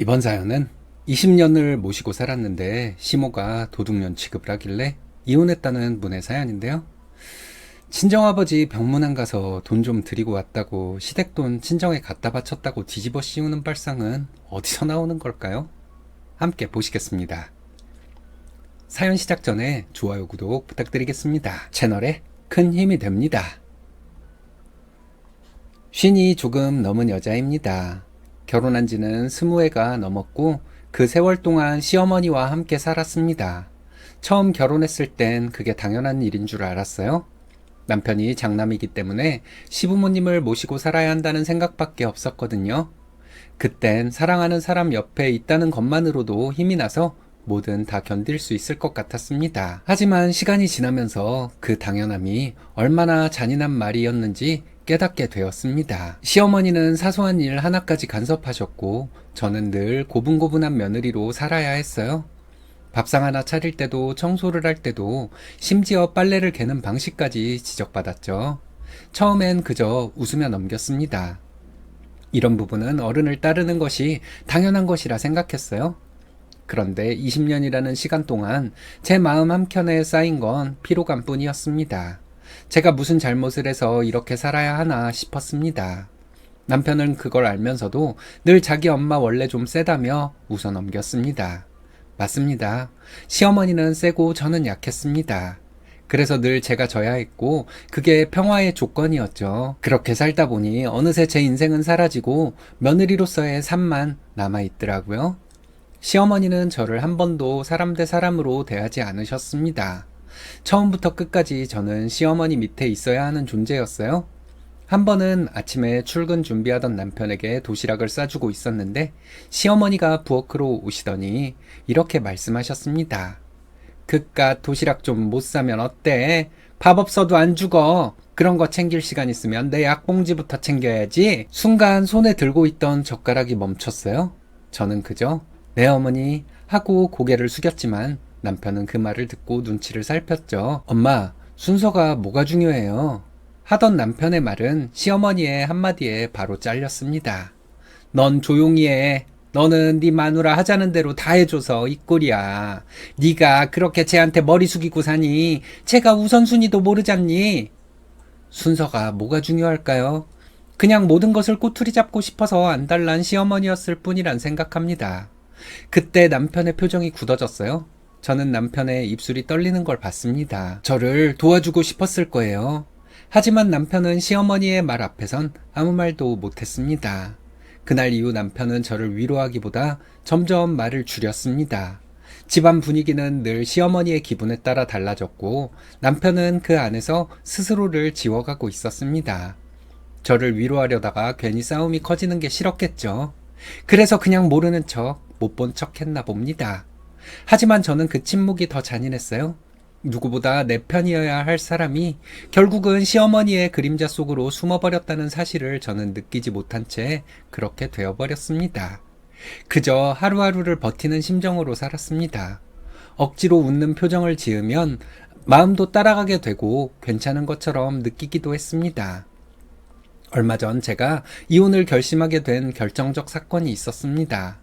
이번 사연은 20년을 모시고 살았는데 시모가 도둑년 취급을 하길래 이혼했다는 분의 사연인데요. 친정아버지 병문안 가서 돈 좀 드리고 왔다고 시댁돈 친정에 갖다 바쳤다고 뒤집어 씌우는 발상은 어디서 나오는 걸까요? 함께 보시겠습니다. 사연 시작 전에 좋아요, 구독 부탁드리겠습니다. 채널에 큰 힘이 됩니다. 쉰이 조금 넘은 여자입니다. 결혼한 지는 스무 해가 넘었고 그 세월 동안 시어머니와 함께 살았습니다. 처음 결혼했을 땐 그게 당연한 일인 줄 알았어요. 남편이 장남이기 때문에 시부모님을 모시고 살아야 한다는 생각밖에 없었거든요. 그땐 사랑하는 사람 옆에 있다는 것만으로도 힘이 나서 뭐든 다 견딜 수 있을 것 같았습니다. 하지만 시간이 지나면서 그 당연함이 얼마나 잔인한 말이었는지 깨닫게 되었습니다. 시어머니는 사소한 일 하나까지 간섭하셨고 저는 늘 고분고분한 며느리로 살아야 했어요. 밥상 하나 차릴 때도 청소를 할 때도 심지어 빨래를 개는 방식까지 지적받았죠. 처음엔 그저 웃으며 넘겼습니다. 이런 부분은 어른을 따르는 것이 당연한 것이라 생각했어요. 그런데 20년이라는 시간 동안 제 마음 한켠에 쌓인 건 피로감 뿐이었습니다. 제가 무슨 잘못을 해서 이렇게 살아야 하나 싶었습니다. 남편은 그걸 알면서도 늘 자기 엄마 원래 좀 세다며 웃어 넘겼습니다. 맞습니다. 시어머니는 세고 저는 약했습니다. 그래서 늘 제가 져야 했고 그게 평화의 조건이었죠. 그렇게 살다 보니 어느새 제 인생은 사라지고 며느리로서의 삶만 남아 있더라고요. 시어머니는 저를 한 번도 사람 대 사람으로 대하지 않으셨습니다. 처음부터 끝까지 저는 시어머니 밑에 있어야 하는 존재였어요. 한 번은 아침에 출근 준비하던 남편에게 도시락을 싸주고 있었는데 시어머니가 부엌으로 오시더니 이렇게 말씀하셨습니다. 그깟 도시락 좀 못 사면 어때? 밥 없어도 안 죽어. 그런 거 챙길 시간 있으면 내 약봉지부터 챙겨야지. 순간 손에 들고 있던 젓가락이 멈췄어요. 저는 그저 네 어머니 하고 고개를 숙였지만 남편은 그 말을 듣고 눈치를 살폈죠. 엄마, 순서가 뭐가 중요해요? 하던 남편의 말은 시어머니의 한마디에 바로 잘렸습니다. 넌 조용히 해. 너는 네 마누라 하자는 대로 다 해줘서 이 꼴이야. 네가 그렇게 쟤한테 머리 숙이고 사니 제가 우선순위도 모르잖니. 순서가 뭐가 중요할까요? 그냥 모든 것을 꼬투리 잡고 싶어서 안달난 시어머니였을 뿐이란 생각합니다. 그때 남편의 표정이 굳어졌어요. 저는 남편의 입술이 떨리는 걸 봤습니다. 저를 도와주고 싶었을 거예요. 하지만 남편은 시어머니의 말 앞에선 아무 말도 못했습니다. 그날 이후 남편은 저를 위로하기보다 점점 말을 줄였습니다. 집안 분위기는 늘 시어머니의 기분에 따라 달라졌고 남편은 그 안에서 스스로를 지워가고 있었습니다. 저를 위로하려다가 괜히 싸움이 커지는 게 싫었겠죠. 그래서 그냥 모르는 척, 못 본 척 했나 봅니다. 하지만 저는 그 침묵이 더 잔인했어요. 누구보다 내 편이어야 할 사람이 결국은 시어머니의 그림자 속으로 숨어버렸다는 사실을 저는 느끼지 못한 채 그렇게 되어버렸습니다. 그저 하루하루를 버티는 심정으로 살았습니다. 억지로 웃는 표정을 지으면 마음도 따라가게 되고 괜찮은 것처럼 느끼기도 했습니다. 얼마 전 제가 이혼을 결심하게 된 결정적 사건이 있었습니다.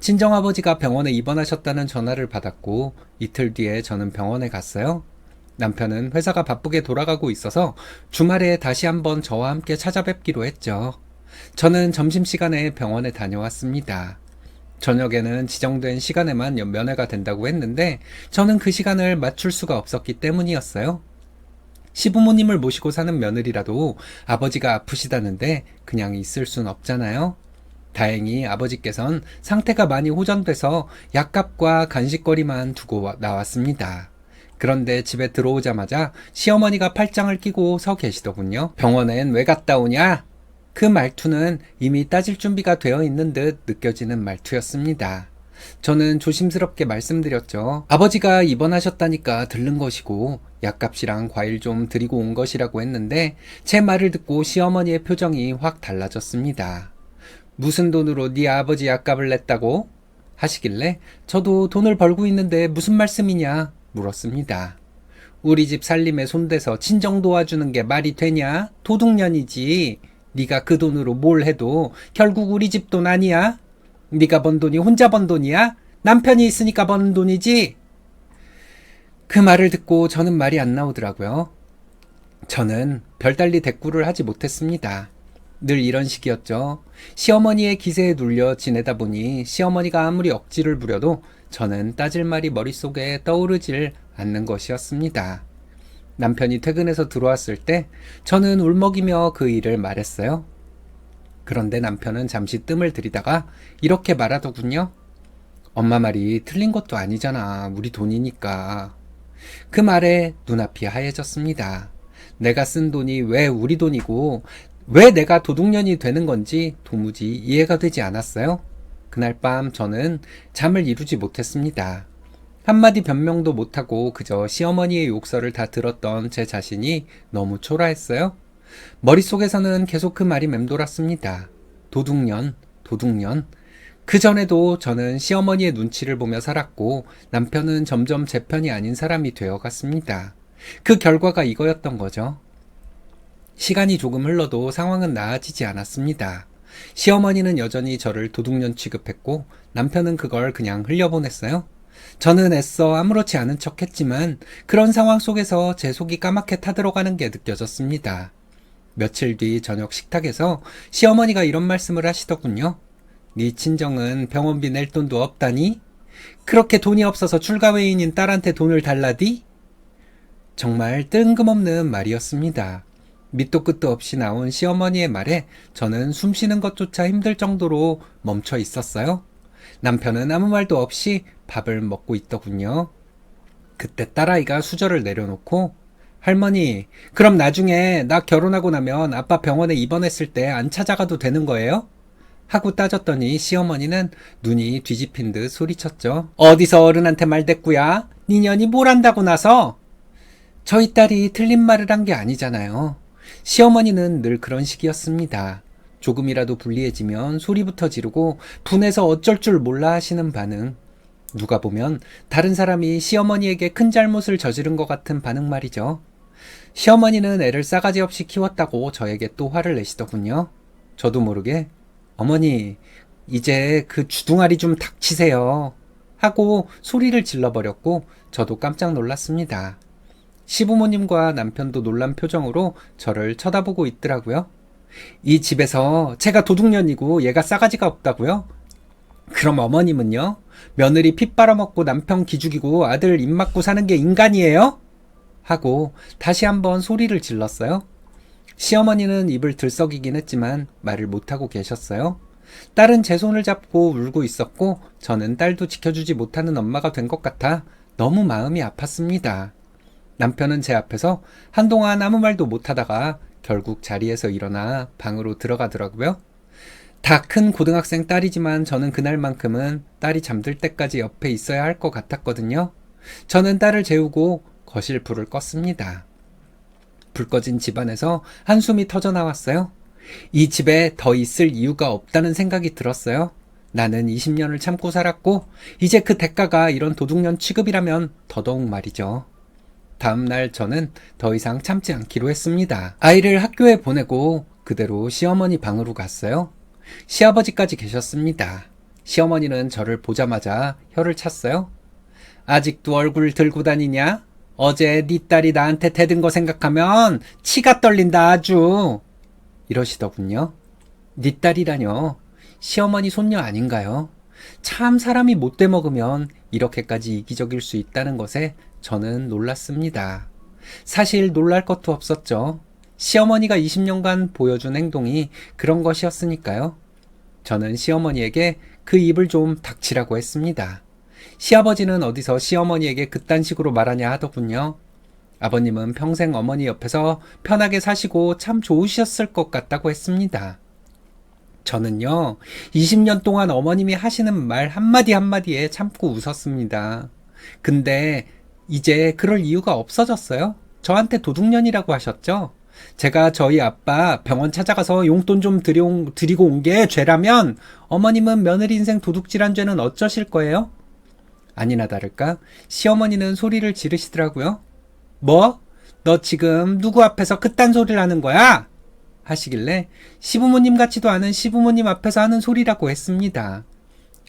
친정아버지가 병원에 입원하셨다는 전화를 받았고 이틀 뒤에 저는 병원에 갔어요. 남편은 회사가 바쁘게 돌아가고 있어서 주말에 다시 한번 저와 함께 찾아뵙기로 했죠. 저는 점심시간에 병원에 다녀왔습니다. 저녁에는 지정된 시간에만 면회가 된다고 했는데 저는 그 시간을 맞출 수가 없었기 때문이었어요. 시부모님을 모시고 사는 며느리라도 아버지가 아프시다는데 그냥 있을 순 없잖아요. 다행히 아버지께선 상태가 많이 호전돼서 약값과 간식거리만 두고 나왔습니다. 그런데 집에 들어오자마자 시어머니가 팔짱을 끼고 서 계시더군요. 병원엔 왜 갔다 오냐? 그 말투는 이미 따질 준비가 되어 있는 듯 느껴지는 말투였습니다. 저는 조심스럽게 말씀드렸죠. 아버지가 입원하셨다니까 들른 것이고 약값이랑 과일 좀 드리고 온 것이라고 했는데 제 말을 듣고 시어머니의 표정이 확 달라졌습니다. 무슨 돈으로 네 아버지 약값을 냈다고? 하시길래 저도 돈을 벌고 있는데 무슨 말씀이냐 물었습니다. 우리 집 살림에 손대서 친정 도와주는 게 말이 되냐? 도둑년이지. 네가 그 돈으로 뭘 해도 결국 우리 집 돈 아니야? 네가 번 돈이 혼자 번 돈이야? 남편이 있으니까 버는 돈이지? 그 말을 듣고 저는 말이 안 나오더라고요. 저는 별달리 대꾸를 하지 못했습니다. 늘 이런 식이었죠. 시어머니의 기세에 눌려 지내다 보니 시어머니가 아무리 억지를 부려도 저는 따질 말이 머릿속에 떠오르질 않는 것이었습니다. 남편이 퇴근해서 들어왔을 때 저는 울먹이며 그 일을 말했어요. 그런데 남편은 잠시 뜸을 들이다가 이렇게 말하더군요. 엄마 말이 틀린 것도 아니잖아. 우리 돈이니까. 그 말에 눈앞이 하얘졌습니다. 내가 쓴 돈이 왜 우리 돈이고 왜 내가 도둑년이 되는 건지 도무지 이해가 되지 않았어요. 그날 밤 저는 잠을 이루지 못했습니다. 한마디 변명도 못하고 그저 시어머니의 욕설을 다 들었던 제 자신이 너무 초라했어요. 머릿속에서는 계속 그 말이 맴돌았습니다. 도둑년, 도둑년. 그 전에도 저는 시어머니의 눈치를 보며 살았고 남편은 점점 제 편이 아닌 사람이 되어 갔습니다. 그 결과가 이거였던 거죠. 시간이 조금 흘러도 상황은 나아지지 않았습니다. 시어머니는 여전히 저를 도둑년 취급했고 남편은 그걸 그냥 흘려보냈어요. 저는 애써 아무렇지 않은 척 했지만 그런 상황 속에서 제 속이 까맣게 타들어가는 게 느껴졌습니다. 며칠 뒤 저녁 식탁에서 시어머니가 이런 말씀을 하시더군요. 네 친정은 병원비 낼 돈도 없다니? 그렇게 돈이 없어서 출가회인인 딸한테 돈을 달라디? 정말 뜬금없는 말이었습니다. 밑도 끝도 없이 나온 시어머니의 말에 저는 숨 쉬는 것조차 힘들 정도로 멈춰 있었어요. 남편은 아무 말도 없이 밥을 먹고 있더군요. 그때 딸아이가 수저를 내려놓고 할머니, 그럼 나중에 나 결혼하고 나면 아빠 병원에 입원했을 때 안 찾아가도 되는 거예요? 하고 따졌더니 시어머니는 눈이 뒤집힌 듯 소리쳤죠. 어디서 어른한테 말댔구야? 니년이 뭘 한다고 나서? 저희 딸이 틀린 말을 한 게 아니잖아요. 시어머니는 늘 그런 식이었습니다. 조금이라도 불리해지면 소리부터 지르고 분해서 어쩔 줄 몰라 하시는 반응. 누가 보면 다른 사람이 시어머니에게 큰 잘못을 저지른 것 같은 반응 말이죠. 시어머니는 애를 싸가지 없이 키웠다고 저에게 또 화를 내시더군요. 저도 모르게 어머니 이제 그 주둥아리 좀 닥치세요 하고 소리를 질러버렸고 저도 깜짝 놀랐습니다. 시부모님과 남편도 놀란 표정으로 저를 쳐다보고 있더라고요. 이 집에서 제가 도둑년이고 얘가 싸가지가 없다고요? 그럼 어머님은요? 며느리 피 빨아먹고 남편 기죽이고 아들 입 맞고 사는 게 인간이에요? 하고 다시 한번 소리를 질렀어요. 시어머니는 입을 들썩이긴 했지만 말을 못하고 계셨어요. 딸은 제 손을 잡고 울고 있었고 저는 딸도 지켜주지 못하는 엄마가 된 것 같아 너무 마음이 아팠습니다. 남편은 제 앞에서 한동안 아무 말도 못하다가 결국 자리에서 일어나 방으로 들어가더라고요. 다 큰 고등학생 딸이지만 저는 그날만큼은 딸이 잠들 때까지 옆에 있어야 할 것 같았거든요. 저는 딸을 재우고 거실 불을 껐습니다. 불 꺼진 집안에서 한숨이 터져 나왔어요. 이 집에 더 있을 이유가 없다는 생각이 들었어요. 나는 20년을 참고 살았고, 이제 그 대가가 이런 도둑년 취급이라면 더더욱 말이죠. 다음날 저는 더 이상 참지 않기로 했습니다. 아이를 학교에 보내고 그대로 시어머니 방으로 갔어요. 시아버지까지 계셨습니다. 시어머니는 저를 보자마자 혀를 찼어요. 아직도 얼굴 들고 다니냐? 어제 네 딸이 나한테 대든 거 생각하면 치가 떨린다 아주. 이러시더군요. 네 딸이라뇨. 시어머니 손녀 아닌가요? 참 사람이 못돼 먹으면 이렇게까지 이기적일 수 있다는 것에 저는 놀랐습니다. 사실 놀랄 것도 없었죠. 시어머니가 20년간 보여준 행동이 그런 것이었으니까요. 저는 시어머니에게 그 입을 좀 닥치라고 했습니다. 시아버지는 어디서 시어머니에게 그딴 식으로 말하냐 하더군요. 아버님은 평생 어머니 옆에서 편하게 사시고 참 좋으셨을 것 같다고 했습니다. 저는요, 20년 동안 어머님이 하시는 말 한마디 한마디에 참고 웃었습니다. 근데 이제 그럴 이유가 없어졌어요. 저한테 도둑년이라고 하셨죠? 제가 저희 아빠 병원 찾아가서 용돈 좀 드려, 드리고 온 게 죄라면 어머님은 며느리 인생 도둑질한 죄는 어쩌실 거예요? 아니나 다를까 시어머니는 소리를 지르시더라고요. 뭐? 너 지금 누구 앞에서 그딴 소리를 하는 거야? 하시길래 시부모님 같지도 않은 시부모님 앞에서 하는 소리라고 했습니다.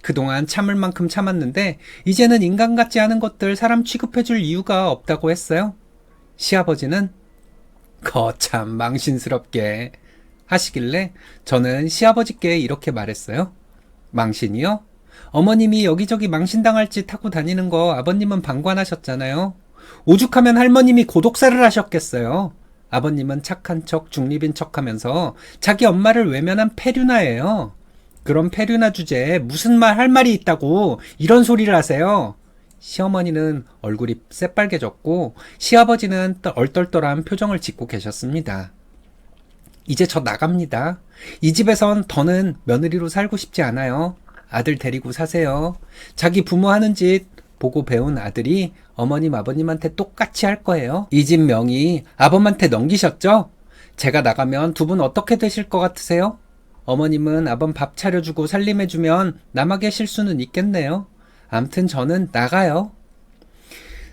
그동안 참을 만큼 참았는데 이제는 인간 같지 않은 것들 사람 취급해줄 이유가 없다고 했어요. 시아버지는 거참 망신스럽게 하시길래 저는 시아버지께 이렇게 말했어요. 망신이요? 어머님이 여기저기 망신당할 짓 하고 다니는 거 아버님은 방관하셨잖아요. 오죽하면 할머님이 고독사를 하셨겠어요. 아버님은 착한 척, 중립인 척 하면서 자기 엄마를 외면한 페류나예요. 그런 페류나 주제에 무슨 말 할 말이 있다고 이런 소리를 하세요. 시어머니는 얼굴이 새빨개졌고 시아버지는 떠- 얼떨떨한 표정을 짓고 계셨습니다. 이제 저 나갑니다. 이 집에선 더는 며느리로 살고 싶지 않아요. 아들 데리고 사세요. 자기 부모 하는 짓 보고 배운 아들이 어머님 아버님한테 똑같이 할 거예요. 이 집 명의 아범한테 넘기셨죠? 제가 나가면 두 분 어떻게 되실 것 같으세요? 어머님은 아범 밥 차려주고 살림해주면 남아 계실 수는 있겠네요. 암튼 저는 나가요.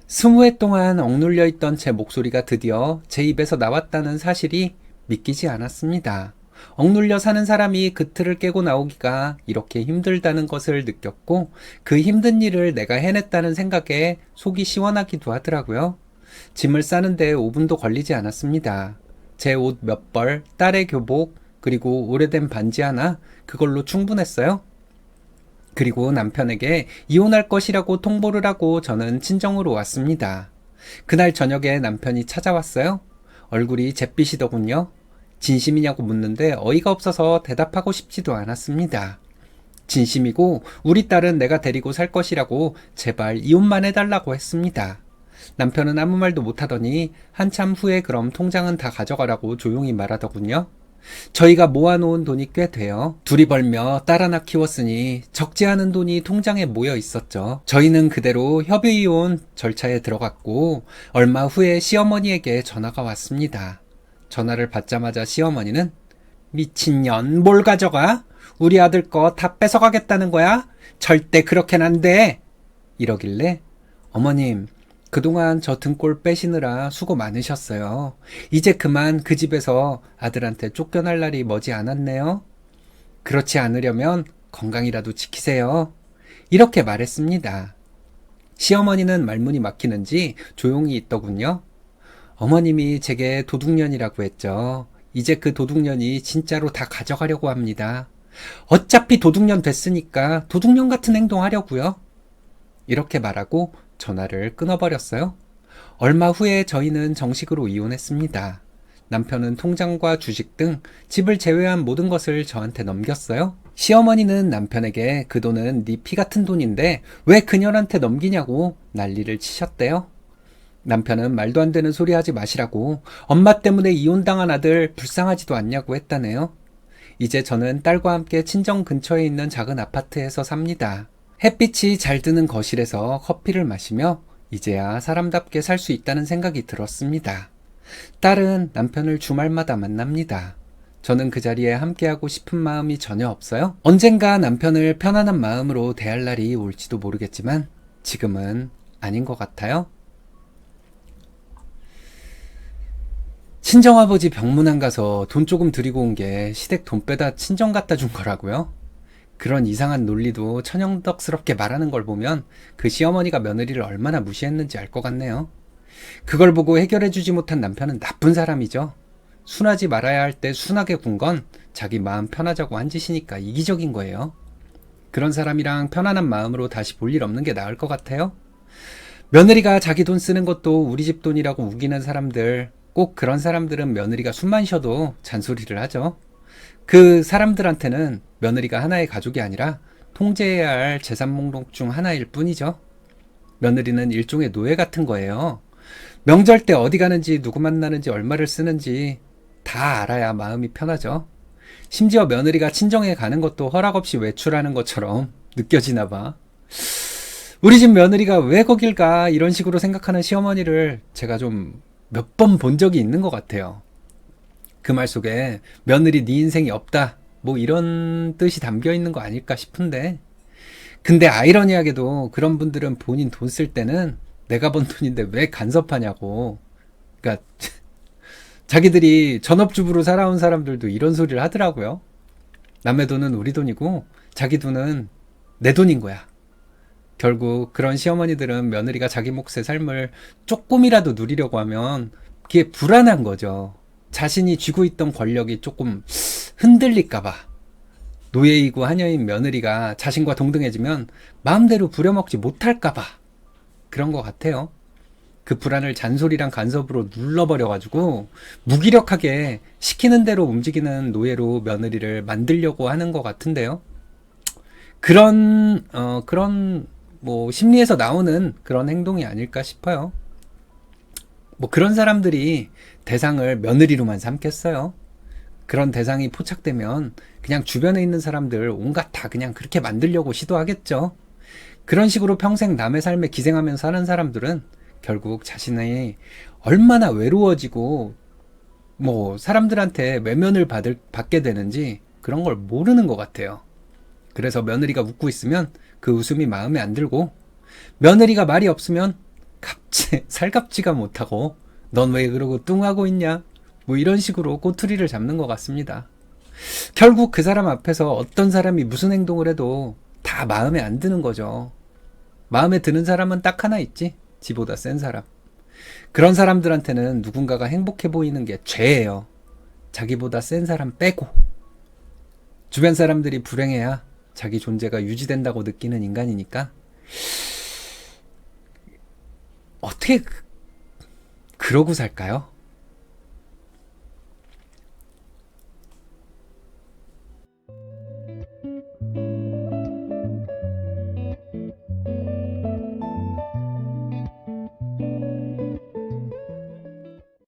스무 해 동안 억눌려 있던 제 목소리가 드디어 제 입에서 나왔다는 사실이 믿기지 않았습니다. 억눌려 사는 사람이 그 틀을 깨고 나오기가 이렇게 힘들다는 것을 느꼈고 그 힘든 일을 내가 해냈다는 생각에 속이 시원하기도 하더라고요. 짐을 싸는데 5분도 걸리지 않았습니다. 제 옷 몇 벌, 딸의 교복, 그리고 오래된 반지 하나, 그걸로 충분했어요. 그리고 남편에게 이혼할 것이라고 통보를 하고 저는 친정으로 왔습니다. 그날 저녁에 남편이 찾아왔어요. 얼굴이 잿빛이더군요. 진심이냐고 묻는데 어이가 없어서 대답하고 싶지도 않았습니다. 진심이고 우리 딸은 내가 데리고 살 것이라고 제발 이혼만 해달라고 했습니다. 남편은 아무 말도 못하더니 한참 후에 그럼 통장은 다 가져가라고 조용히 말하더군요. 저희가 모아놓은 돈이 꽤 돼요. 둘이 벌며 딸 하나 키웠으니 적지 않은 돈이 통장에 모여 있었죠. 저희는 그대로 협의이혼 절차에 들어갔고 얼마 후에 시어머니에게 전화가 왔습니다. 전화를 받자마자 시어머니는 미친년 뭘 가져가? 우리 아들 거 다 뺏어가겠다는 거야? 절대 그렇게는 안 돼! 이러길래 어머님 그동안 저 등골 빼시느라 수고 많으셨어요. 이제 그만 그 집에서 아들한테 쫓겨날 날이 머지 않았네요. 그렇지 않으려면 건강이라도 지키세요. 이렇게 말했습니다. 시어머니는 말문이 막히는지 조용히 있더군요. 어머님이 제게 도둑년이라고 했죠. 이제 그 도둑년이 진짜로 다 가져가려고 합니다. 어차피 도둑년 됐으니까 도둑년 같은 행동 하려고요. 이렇게 말하고 전화를 끊어버렸어요. 얼마 후에 저희는 정식으로 이혼했습니다. 남편은 통장과 주식 등 집을 제외한 모든 것을 저한테 넘겼어요. 시어머니는 남편에게 그 돈은 네 피 같은 돈인데 왜 그녀한테 넘기냐고 난리를 치셨대요. 남편은 말도 안 되는 소리 하지 마시라고 엄마 때문에 이혼당한 아들 불쌍하지도 않냐고 했다네요. 이제 저는 딸과 함께 친정 근처에 있는 작은 아파트에서 삽니다. 햇빛이 잘 드는 거실에서 커피를 마시며 이제야 사람답게 살 수 있다는 생각이 들었습니다. 딸은 남편을 주말마다 만납니다. 저는 그 자리에 함께하고 싶은 마음이 전혀 없어요. 언젠가 남편을 편안한 마음으로 대할 날이 올지도 모르겠지만 지금은 아닌 것 같아요. 친정아버지 병문안 가서 돈 조금 드리고 온 게 시댁 돈 빼다 친정 갖다 준 거라고요? 그런 이상한 논리도 천연덕스럽게 말하는 걸 보면 그 시어머니가 며느리를 얼마나 무시했는지 알 것 같네요. 그걸 보고 해결해주지 못한 남편은 나쁜 사람이죠. 순하지 말아야 할 때 순하게 군 건 자기 마음 편하자고 한 짓이니까 이기적인 거예요. 그런 사람이랑 편안한 마음으로 다시 볼 일 없는 게 나을 것 같아요. 며느리가 자기 돈 쓰는 것도 우리 집 돈이라고 우기는 사람들, 꼭 그런 사람들은 며느리가 숨만 쉬어도 잔소리를 하죠. 그 사람들한테는 며느리가 하나의 가족이 아니라 통제해야 할 재산 목록 중 하나일 뿐이죠. 며느리는 일종의 노예 같은 거예요. 명절 때 어디 가는지 누구 만나는지 얼마를 쓰는지 다 알아야 마음이 편하죠. 심지어 며느리가 친정에 가는 것도 허락 없이 외출하는 것처럼 느껴지나 봐. 우리 집 며느리가 왜 거길 가 이런 식으로 생각하는 시어머니를 제가 좀 몇 번 본 적이 있는 것 같아요. 그 말 속에 며느리 네 인생이 없다 뭐 이런 뜻이 담겨 있는 거 아닐까 싶은데 근데 아이러니하게도 그런 분들은 본인 돈 쓸 때는 내가 번 돈인데 왜 간섭하냐고 그러니까 자기들이 전업주부로 살아온 사람들도 이런 소리를 하더라고요. 남의 돈은 우리 돈이고 자기 돈은 내 돈인 거야. 결국 그런 시어머니들은 며느리가 자기 몫의 삶을 조금이라도 누리려고 하면 그게 불안한 거죠. 자신이 쥐고 있던 권력이 조금 흔들릴까봐. 노예이고 하녀인 며느리가 자신과 동등해지면 마음대로 부려먹지 못할까봐. 그런 것 같아요. 그 불안을 잔소리랑 간섭으로 눌러버려가지고 무기력하게 시키는 대로 움직이는 노예로 며느리를 만들려고 하는 것 같은데요. 그런, 어, 그런, 뭐, 심리에서 나오는 그런 행동이 아닐까 싶어요. 뭐, 그런 사람들이 대상을 며느리로만 삼겠어요. 그런 대상이 포착되면 그냥 주변에 있는 사람들 온갖 다 그냥 그렇게 만들려고 시도하겠죠. 그런 식으로 평생 남의 삶에 기생하면서 사는 사람들은 결국 자신이 얼마나 외로워지고 뭐 사람들한테 외면을 받을, 받게 되는지 그런 걸 모르는 것 같아요. 그래서 며느리가 웃고 있으면 그 웃음이 마음에 안 들고 며느리가 말이 없으면 갑자기 살갑지가 못하고 넌 왜 그러고 뚱하고 있냐 뭐 이런 식으로 꼬투리를 잡는 것 같습니다. 결국 그 사람 앞에서 어떤 사람이 무슨 행동을 해도 다 마음에 안 드는 거죠. 마음에 드는 사람은 딱 하나 있지. 지보다 센 사람. 그런 사람들한테는 누군가가 행복해 보이는 게 죄예요. 자기보다 센 사람 빼고. 주변 사람들이 불행해야 자기 존재가 유지된다고 느끼는 인간이니까. 어떻게 그- 그러고 살까요?